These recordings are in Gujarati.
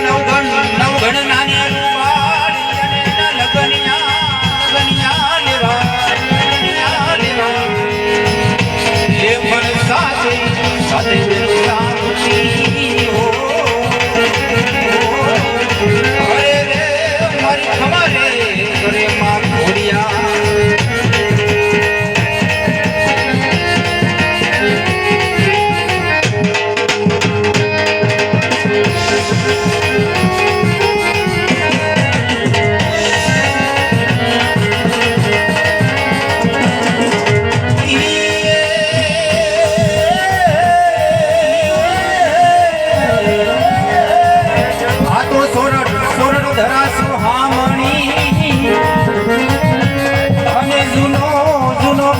no, no, no.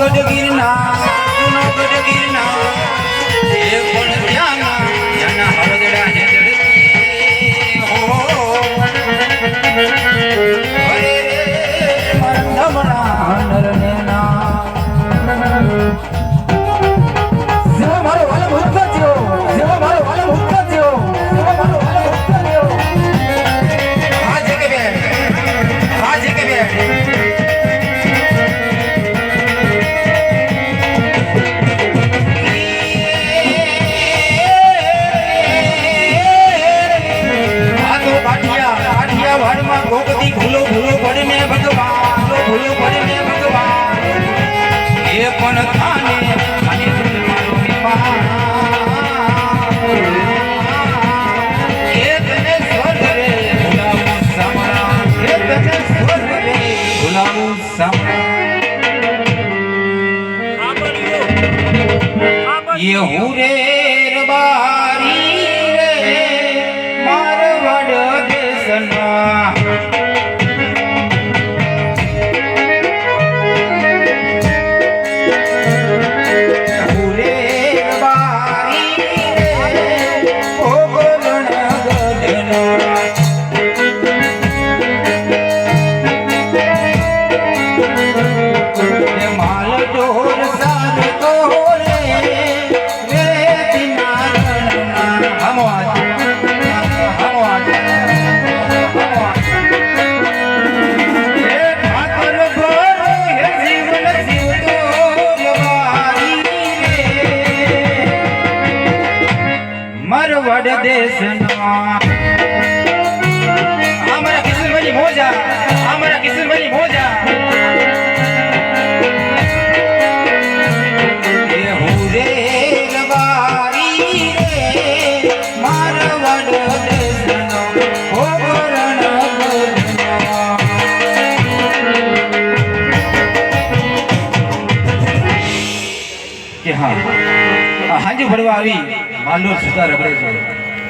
গজগির না গুণ গজগির না હું રે દેશનો. અમારા કિશનભાઈ મોજા, અમારા કિશનભાઈ મોજા. કે હા હાજી ભરવા આવી માલનો સુધાર રબડે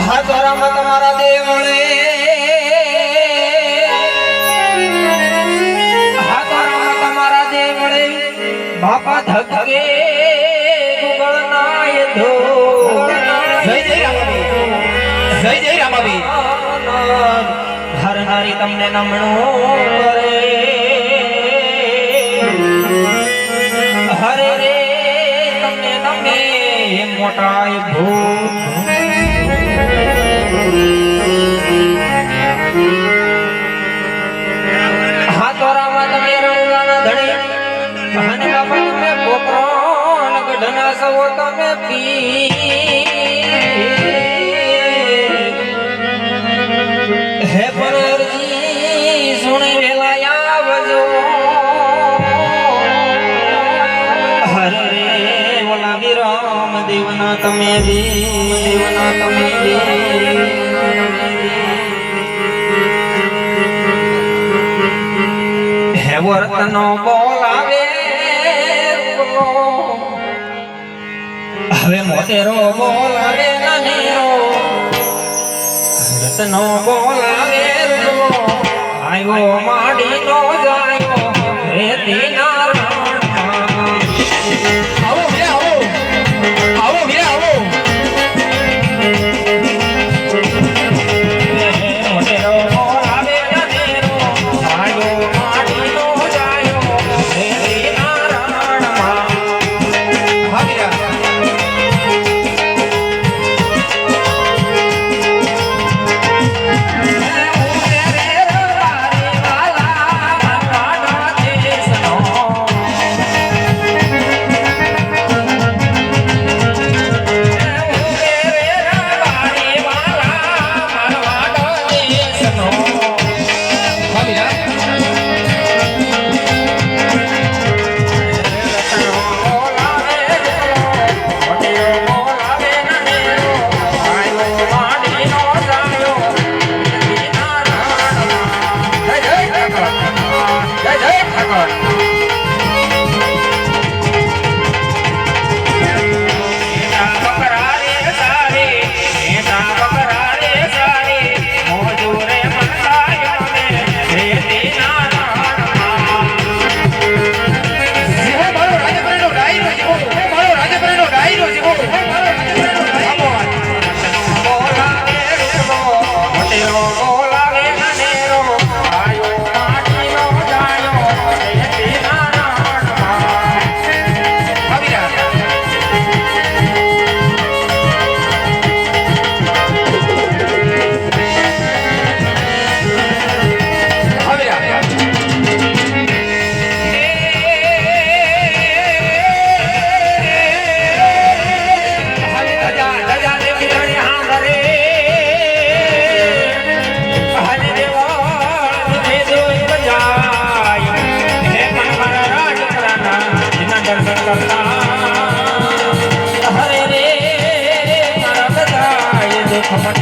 હા તમારા દેવળે હા તમારા દેવળે બાપા ધકે ગુગળનાય ધો જય જય રામાબી હર હરી તમને નમણું કરે. મોટાય ભૂ તમે હે તમે વર્તનો બોલાવે હવે મોતેરો બોલાવે રતનો બોલાવે આવ્યો માડી નો જાયો રેતી ના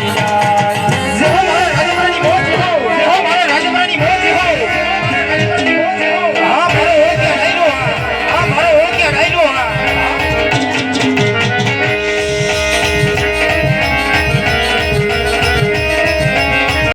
Yeah.